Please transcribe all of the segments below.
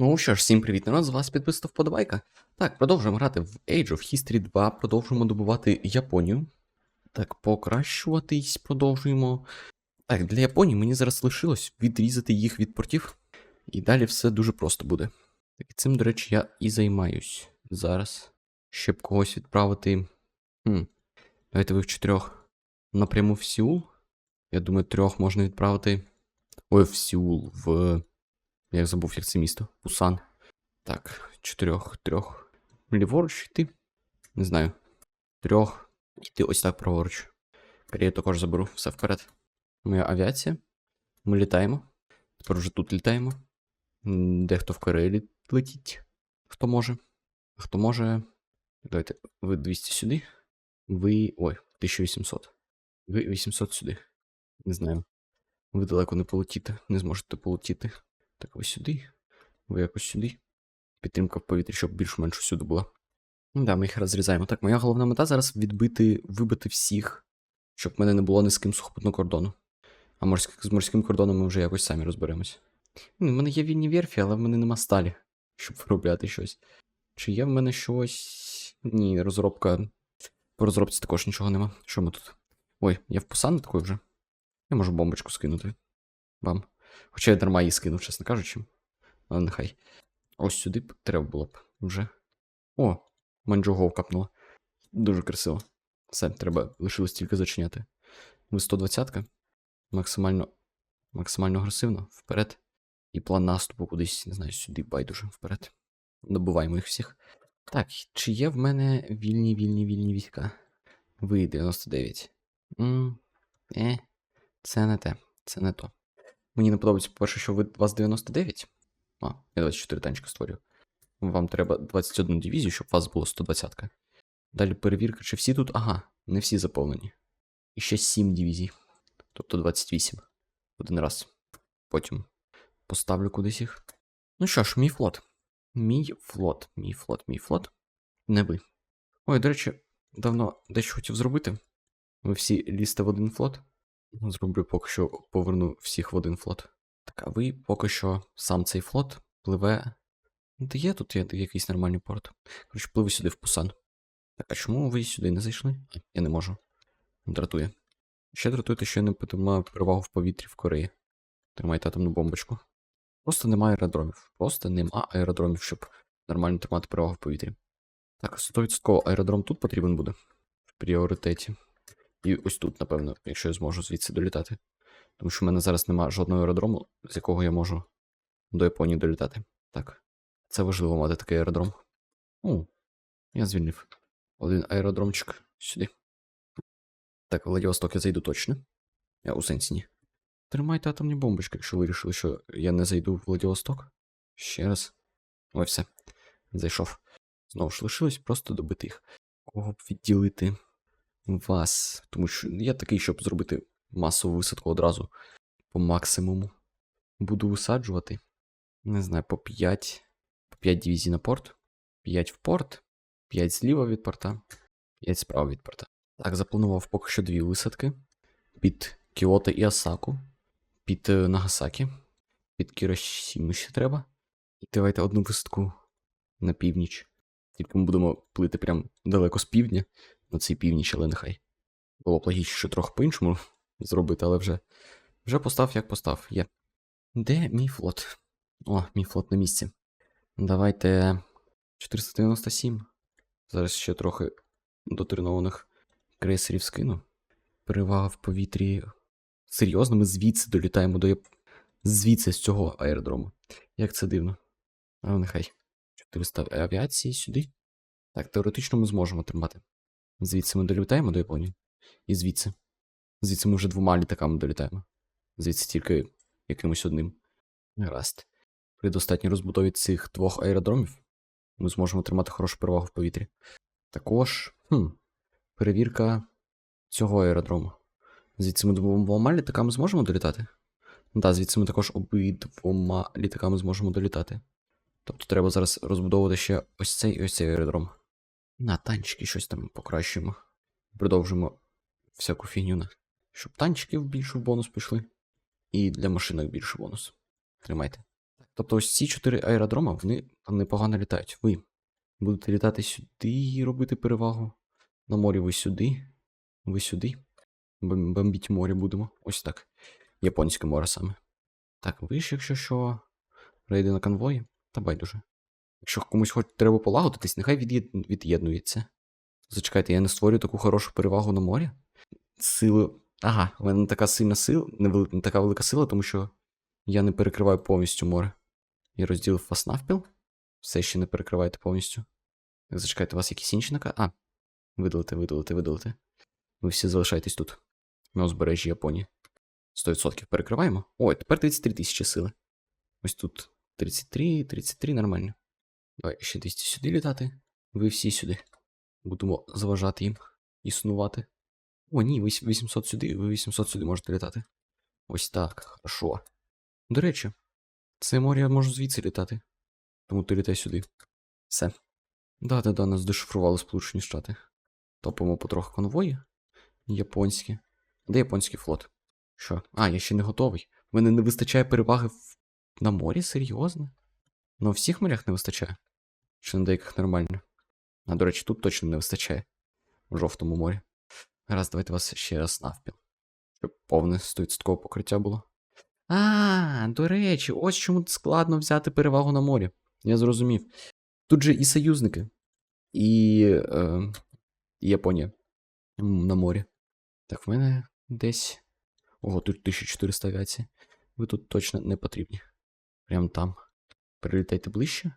Ну що ж, всім привіт, народ, з вас підписав вподобайка. Так, продовжуємо грати в Age of History 2, продовжуємо добувати Японію. Так, покращуватись продовжуємо. Так, для Японії мені зараз лишилось відрізати їх від портів. І далі все дуже просто буде. Так, цим, до речі, я і займаюсь зараз. Щоб когось відправити. Хм. Давайте ви в чотирьох напряму в Сеул. Я думаю, трьох можна відправити. Ой, в Сеул, в. Я забув, як це місто. Пусан. Так, чотирьох, трьох. Ліворуч йти. Не знаю. Трьох. Йти ось так праворуч. Корею також заберу. Все вперед. Моя авіація. Ми літаємо. Тепер вже тут літаємо. Дехто в Кореї летить. Хто може. Хто може. Давайте. Ви 200 сюди. Ви. Ой, 1800. Ви 800 сюди. Не знаю. Ви далеко не полетіте. Не зможете полетіти. Так, ви сюди. Ви якось сюди. Підтримка в повітрі, щоб більш-менш усюди була. Ну Да, ми їх розрізаємо. Так, моя головна мета зараз відбити, вибити всіх, щоб в мене не було ні ким сухопутного кордону. А морськ... з морським кордоном ми вже якось самі розберемось. Ну, в мене є вільні верфі, але в мене нема сталі, щоб виробляти щось. Чи є в мене щось. Ні, розробка. По розробці також нічого нема. Що ми тут? Ой, я в Пусан такий вже. Я можу бомбочку скинути. Бам. Хоча я дарма її скинув, чесно кажучи. Але нехай. Ось сюди б треба було б вже. О, манджугов капнуло. Дуже красиво. Все, треба лишилось тільки зачиняти. Ви 120-ка. Максимально. Максимально агресивно. Вперед. І план наступу кудись, не знаю, сюди байдуже вперед. Добуваємо їх всіх. Так, чи є в мене вільні, вільні, вільні війська? Ви 99. м е, це не те. Це не то. Мені не подобається, по-перше, що ви вас 99. А, я 24 танчика створюю. Вам треба 21 дивізію, щоб у вас було 120. -ка. Далі перевірка, чи всі тут. Ага, не всі заповнені. І ще 7 дивізій. Тобто 28. Один раз. Потім поставлю кудись їх. Ну що ж, мій флот. Мій флот, мій флот, мій флот. Не ви. Ой, до речі, давно дещо хотів зробити. Ви всі лізьте в один флот. Ну, Зроблю поки що поверну всіх в один флот. Так, а ви поки що сам цей флот пливе. Ну, Де є тут є якийсь нормальний порт. Коротше, пливе сюди в Пусан. Так, а чому ви сюди не зайшли? Я не можу. Дратує. Ще дратує, те, що я не маю перевагу в повітрі в Кореї. Тримайте атомну бомбочку. Просто немає аеродромів. Просто нема аеродромів, щоб нормально тримати перевагу в повітрі. Так, 100% аеродром тут потрібен буде. В пріоритеті. І ось тут, напевно, якщо я зможу звідси долітати. Тому що в мене зараз немає жодного аеродрому, з якого я можу до Японії долітати. Так. Це важливо мати такий аеродром. О, я звільнив. Один аеродромчик сюди. Так, в Владивосток я зайду точно. Я у сенсі ні. Тримайте атомні бомбочки, якщо ви вирішили, що я не зайду в Владивосток. Ще раз. Ой, все. Зайшов. Знову ж лишилось просто добити їх. Кого б відділити? Вас. Тому що я такий, щоб зробити масову висадку одразу по максимуму. Буду висаджувати. Не знаю, по 5. По 5 дивізій на порт. 5 в порт. 5 зліва від порта. 5 справа від порта. Так, запланував поки що дві висадки. Під Кіото і Осаку. Під е, Нагасакі. Під Кіросіму ще треба. І давайте одну висадку на північ. Тільки ми будемо плити прям далеко з півдня. На цей північ, але нехай. Було б логічніше трохи по-іншому зробити, але вже. Вже постав, як постав. Є. Де мій флот? О, мій флот на місці. Давайте. 497. Зараз ще трохи дотренованих крейсерів скину. Перевага в повітрі. Серйозно, ми звідси долітаємо до Звідси з цього аеродрому. Як це дивно. Але нехай. 400 авіації сюди. Так, теоретично ми зможемо тримати. Звідси ми долітаємо до Японії. І звідси. Звідси ми вже двома літаками долітаємо. Звідси тільки якимось одним. Гаразд. При достатній розбудові цих двох аеродромів ми зможемо тримати хорошу перевагу в повітрі. Також. Хм, перевірка цього аеродрому. Звідси ми двома літаками зможемо долітати? Так, да, звідси ми також обидвома літаками зможемо долітати. Тобто треба зараз розбудовувати ще ось цей і ось цей аеродром. На танчики щось там покращуємо. Продовжимо всяку фігню, щоб танчиків більше в бонус пішли. І для машинок більше бонус. Тримайте. Тобто ось ці чотири аеродрома, вони там непогано літають. Ви будете літати сюди і робити перевагу. На морі ви сюди, ви сюди. Бом- Бомбіть море будемо. Ось так. Японське море саме. Так, ви ж, якщо що, рейди на конвої, та байдуже. Якщо комусь хоч треба полагодитись, нехай від'єд... від'єднується. Зачекайте, я не створю таку хорошу перевагу на морі. Силу. Ага, у мене не така сильна сила, не, вели... не така велика сила, тому що я не перекриваю повністю море. Я розділив вас навпіл. Все ще не перекриваєте повністю. Так, зачекайте, у вас якісь інші нака. А, видалити, видалити, видалити. Ви всі залишаєтесь тут. На узбережжі Японії. 100% перекриваємо. Ой, тепер 33 тисячі сили. Ось тут 33, 33 нормально. Давай ще 200 сюди літати. Ви всі сюди. Будемо заважати їм існувати. О, ні, 800 сюди, ви 800 сюди можете літати. Ось так, хорошо. До речі, це море я можу звідси літати. Тому ти літай сюди. Все. Да-да-да, нас дешифрували Сполучені Штати. Топимо потроху конвої. Японські. Де японський флот? Що? А, я ще не готовий. В мене не вистачає переваги в... на морі? Серйозно? Ну, всіх морях не вистачає. Чи на деяких нормально. А, до речі, тут точно не вистачає. В жовтому морі. Раз, давайте вас ще раз навпіл. Щоб повне 100% покриття було. А, до речі, ось чому складно взяти перевагу на морі. Я зрозумів. Тут же і союзники, і, е, Японія на морі. Так, в мене десь. Ого, тут 1400 авіації. Ви тут точно не потрібні. Прям там. Перелітайте ближче.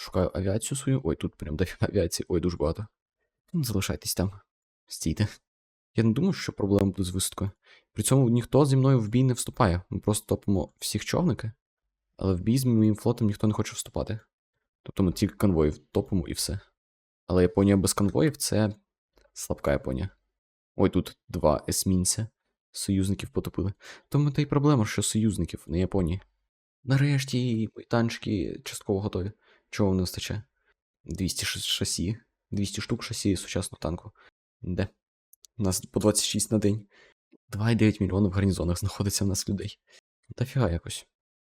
Шукаю авіацію свою. Ой, тут прям дофіга авіації. Ой, дуже багато. Ну, Залишайтесь там. Стійте. Я не думаю, що проблема буде з висадкою. При цьому ніхто зі мною в бій не вступає. Ми просто топимо всіх човники, але в бій з моїм флотом ніхто не хоче вступати. Тобто ми тільки конвоїв топимо і все. Але Японія без конвоїв це слабка Японія. Ой, тут два есмінця союзників потопили. Тому та й проблема, що союзників на Японії. Нарешті танчики частково готові. Чого не вистачає? 200 шасі. 200 штук шасі сучасного танку. Де? У нас по 26 на день. 2,9 мільйонів в гарнізонах знаходиться в нас людей. Та фіга якось.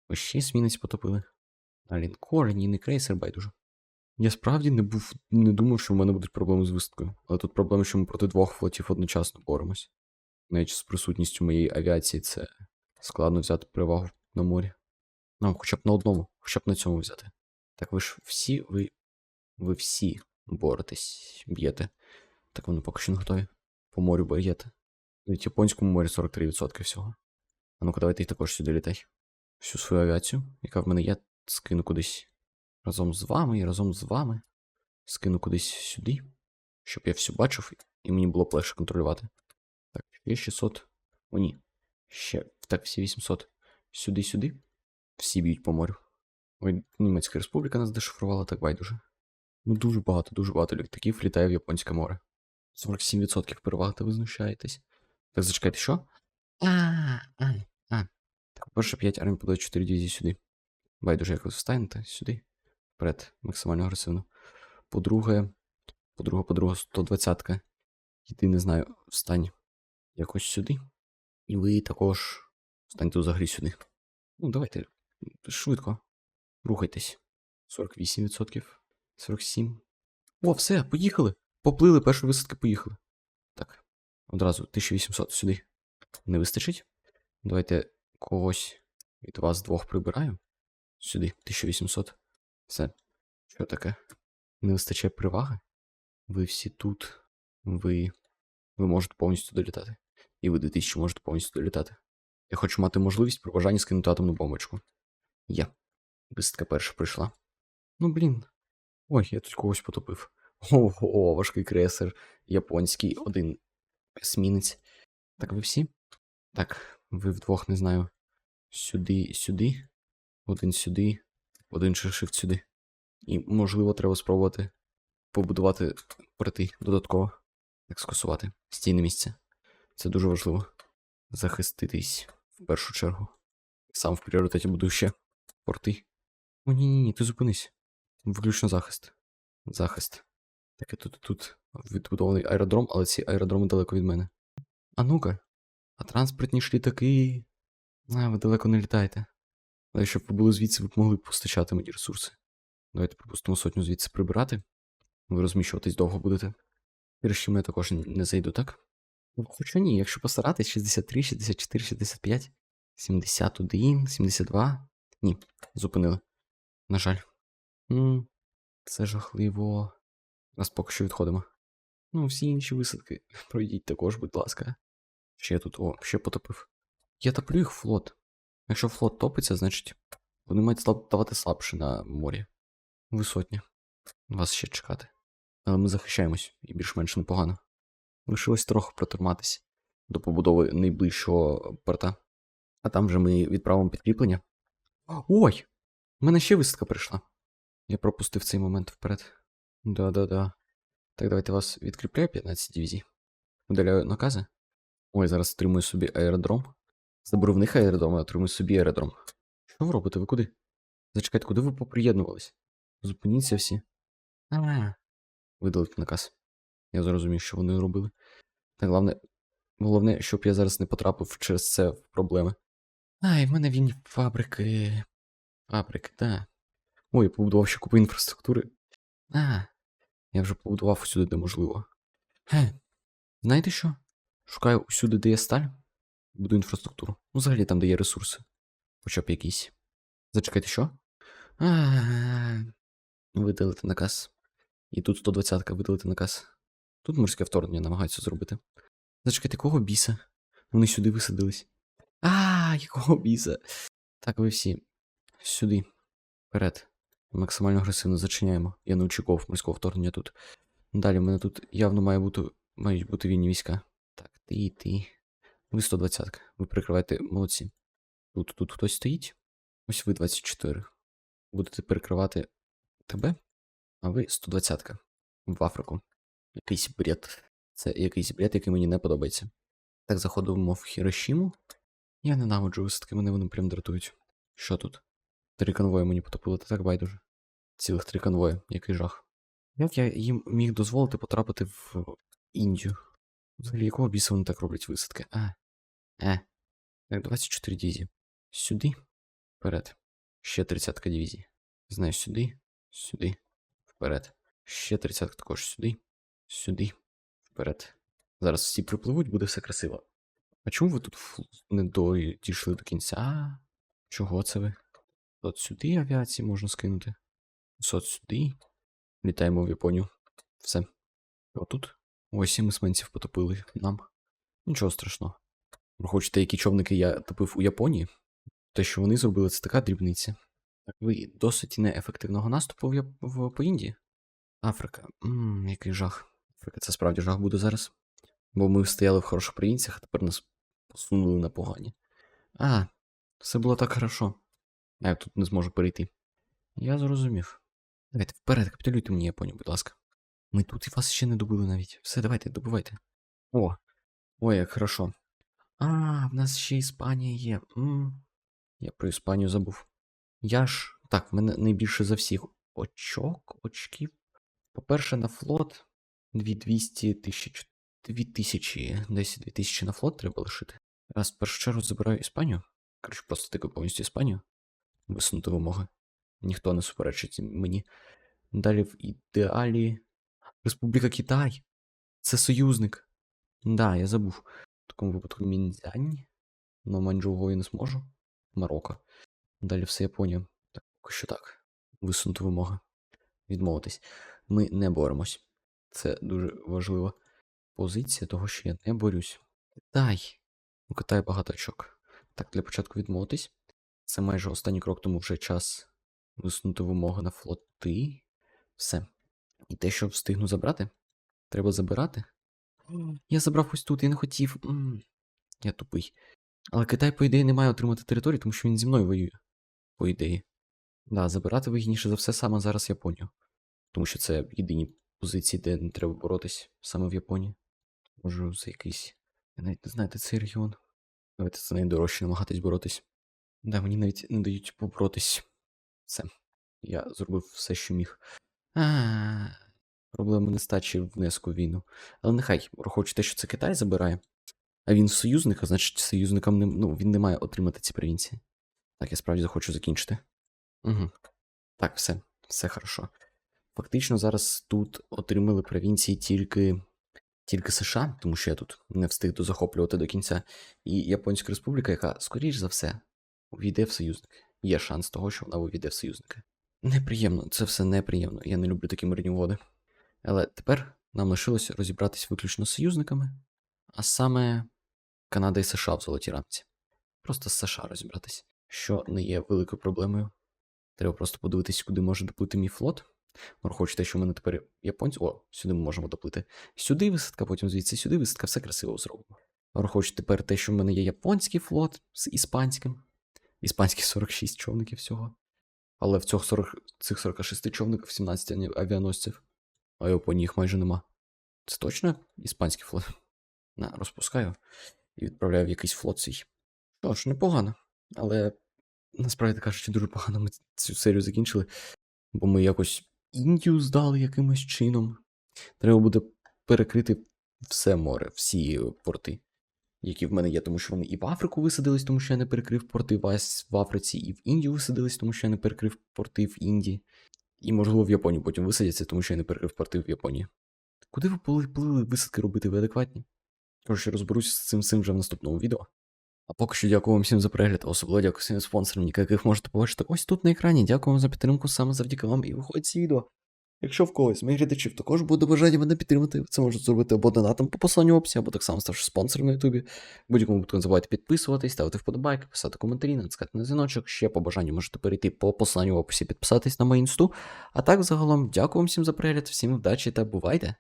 Ось ще змінець потопили. А лінкор, ні, не крейсер, байдуже. Я справді не був, не думав, що в мене будуть проблеми з висадкою. Але тут проблема, що ми проти двох флотів одночасно боремось. Навіть з присутністю моєї авіації це складно взяти перевагу на морі. Ну, хоча б на одному, хоча б на цьому взяти. Так ви ж всі, ви. Ви всі боретесь, б'єте. Так вони поки що не готові. По морю б'єте. Навіть японському морі 43% всього. А ну-ка, давайте також сюди літай. Всю свою авіацію, яка в мене є, скину кудись разом з вами і разом з вами. Скину кудись сюди, щоб я все бачив і мені було б легше контролювати. Так, ще 600. О, ні. Ще. Так, всі 800. Сюди-сюди. Всі б'ють по морю. Ой, Німецька республіка нас дешифрувала, так байдуже. Ну, дуже багато, дуже багато літаків літає в Японське море. 47% переваг, та ви знущаєтесь. Так, зачекайте, що? Так, перше 5 армій подають 4 дивізії сюди. Байдуже, як ви встанете сюди. Вперед, максимально агресивно. По-друге, по-друге, по-друге, 120-ка. Йди, не знаю, встань якось сюди. І ви також встаньте взагалі сюди. Ну, давайте швидко. Рухайтесь. 48%. 47. О, все, поїхали. Поплили, перші висадки поїхали. Так. Одразу 1800 сюди. Не вистачить. Давайте когось від вас двох прибираю. Сюди, 1800. Все. Що таке? Не вистачає переваги? Ви всі тут. Ви. Ви можете повністю долітати. І ви 2000 можете повністю долітати. Я хочу мати можливість при бажанні скинути атомну бомбочку. Є. Висадка перша прийшла. Ну, блін. Ой, я тут когось потопив. Ого, важкий крейсер. Японський, один есмінець. Так, ви всі? Так, ви вдвох не знаю. Сюди, сюди. Один сюди, один шифт сюди. І, можливо, треба спробувати побудувати порти додатково. Так скасувати стійне місце. Це дуже важливо. Захиститись в першу чергу. Сам в пріоритеті буду ще порти. О, ні, ні, ні, ти зупинись. Виключно захист. Захист. Так, і тут тут відбудований аеродром, але ці аеродроми далеко від мене. А ну-ка. А транспортні ж літаки. А, ви далеко не літаєте. Але щоб ви були звідси, ви б могли постачати мені ресурси. Давайте, припустимо, сотню звідси прибирати. Ви розміщуватись довго будете. Хірошіму я також не зайду, так? Ну, Хоча ні, якщо постаратись, 63, 64, 65, 71, 72. Ні, зупинили. На жаль. м це жахливо. Нас поки що відходимо. Ну, всі інші висадки пройдіть також, будь ласка. Ще тут, о, ще потопив. Я топлю їх флот. Якщо флот топиться, значить вони мають слаб- ставати слабше на морі. Висотня. Вас ще чекати. Але ми захищаємось і більш-менш непогано. Лишилось трохи протриматись до побудови найближчого порта. А там вже ми відправимо підкріплення. Ой! У мене ще висадка прийшла. Я пропустив цей момент вперед. Да-да-да. Так, давайте вас відкріпляю 15 дивізій. Удаляю накази. Ой, зараз отримую собі аеродром. Заберу в них аеродром, а отримую собі аеродром. Що ви робите? Ви куди? Зачекайте, куди ви поприєднувались? Зупиніться всі. А. Видалити наказ. Я зрозумів, що вони робили. Так, головне, головне, щоб я зараз не потрапив через це в проблеми. Ай, в мене вільні фабрики. Фабрики, да. Ой, я побудував ще купу інфраструктури. А, я вже побудував усюди, де можливо. Ге, знаєте що? Шукаю усюди, де є сталь, буду інфраструктуру. Ну, взагалі там, де є ресурси. Хоча б якісь. Зачекайте, що? А, видалити наказ. І тут 120-ка видалити наказ. Тут морське вторгнення намагаються зробити. Зачекайте, кого біса? Вони сюди висадились. А, якого біса? Так, ви всі. Сюди. Вперед. Максимально агресивно зачиняємо. Я не очікував морського вторгнення тут. Далі в мене тут явно має бути, мають бути вільні війська. Так, ти і ти. Ви 120-ка. Ви прикриваєте молодці. Тут тут хтось стоїть. Ось ви 24. Будете перекривати тебе, а ви 120-ка. в Африку. Якийсь бред. Це якийсь бред, який мені не подобається. Так, заходимо в Хірошіму. Я ненавиджу висадки, мене вони прям дратують. Що тут? Три конвої мені потопили, та так байдуже. Цілих три конвої, який жах. Як я їм міг дозволити потрапити в Індію? Взагалі, якого біса вони так роблять висадки? А. Е. Так, 24 дивізії. Сюди. Вперед. Ще 30 дивізії. Знаю, сюди. Сюди. Вперед. Ще 30 також сюди. Сюди. Вперед. Зараз всі припливуть, буде все красиво. А чому ви тут не дійшли до кінця? Чого це ви? От сюди авіації можна скинути. От сюди. Літаємо в Японію. Все. Отут. Ось і мисменців потопили нам. Нічого страшного. Ви хочете, які човники я топив у Японії? Те, що вони зробили, це така дрібниця. Так ви досить неефективного наступу в, в по Індії? Африка. Ммм, який жах. Африка, це справді жах буде зараз. Бо ми стояли в хороших провінціях, а тепер нас посунули на погані. А, все було так хорошо. А я тут не зможу перейти. Я зрозумів. Давайте вперед, капітулюйте мені Японію, будь ласка. Ми тут і вас ще не добили навіть. Все, давайте, добивайте. О, ой, як хорошо. А, в нас ще Іспанія є. м Я про Іспанію забув. Я ж. Так, в мене найбільше за всіх очок, очків. По-перше, на флот 2200 тисяч. 2000, десь 2000 на флот треба лишити. Раз в першу чергу забираю Іспанію. Коротше, просто тикаю повністю Іспанію. Висунути вимоги. Ніхто не суперечить мені. Далі в ідеалі. Республіка Китай. Це союзник. Да, я забув. В такому випадку Мінзянь. Но Маньчжоу не зможу. Марокко. Далі все Японія. Так, що так. Висунути вимоги. Відмовитись. Ми не боремось. Це дуже важлива позиція того, що я не борюсь. Китай. У Китаї багато очок. Так, для початку відмовитись. Це майже останній крок, тому вже час висунути вимоги на флоти. Все. І те, що встигну забрати, треба забирати. Я забрав ось тут, я не хотів. Я тупий. Але Китай, по ідеї, не має отримати територію, тому що він зі мною воює. По ідеї. Да, забирати вигідніше за все саме зараз Японію. Тому що це єдині позиції, де не треба боротись саме в Японії. Може, за якийсь. Я навіть не знаю, де цей регіон. Давайте це найдорожче намагатись боротись. Да, мені навіть не дають поборотись. Все. Я зробив все, що міг. А, проблема нестачі внеску війну. Але нехай, враховуючи те, що це Китай забирає, а він союзник, а значить союзникам не, ну, він не має отримати ці провінції. Так, я справді захочу закінчити. Угу. Так, все, все хорошо. Фактично зараз тут отримали провінції тільки, тільки США, тому що я тут не встиг дозахоплювати до кінця. І Японська Республіка, яка, скоріш за все, увійде в союзники. Є шанс того, що вона увійде в союзники. Неприємно, це все неприємно. Я не люблю такі мирні угоди. Але тепер нам лишилось розібратись виключно з союзниками, а саме Канада і США в золотій рамці. Просто з США розібратись, що не є великою проблемою. Треба просто подивитись, куди може доплити мій флот. Враховуючи що в мене тепер японці. О, сюди ми можемо доплити. Сюди висадка, потім звідси сюди висадка, все красиво зробимо. Враховуючи тепер те, що в мене є японський флот з іспанським. Іспанський 46 човників всього. Але в цих, 40, цих 46 човників 17 авіаносців. А Японії їх майже нема. Це точно іспанський флот? На, розпускаю і відправляю в якийсь флот свій. Що ж, непогано. Але насправді кажучи, дуже погано ми цю серію закінчили. Бо ми якось Індію здали якимось чином. Треба буде перекрити все море, всі порти, які в мене є, тому що вони і в Африку висадились, тому що я не перекрив порти в, в Африці, і в Індію висадились, тому що я не перекрив порти в Індії. І, можливо, в Японію потім висадяться, тому що я не перекрив порти в Японії. Куди ви плили, висадки робити ви адекватні? Коротше, розберусь з цим всім вже в наступному відео. А поки що дякую вам всім за перегляд, особливо дякую своїм спонсорам, яких можете побачити ось тут на екрані. Дякую вам за підтримку саме завдяки вам і виходить ці відео. Якщо в когось моїх глядачів також буде бажання мене підтримати, це можуть зробити або донатом по посланню в описі, або так само ставши спонсором на Ютубі. Будь-якому випадку не забувайте підписуватись, ставити вподобайки, писати коментарі, натискати на дзвіночок. Ще по бажанню можете перейти по посланню в описі, підписатись на мою інсту. А так, загалом, дякую вам всім за перегляд, всім вдачі та бувайте!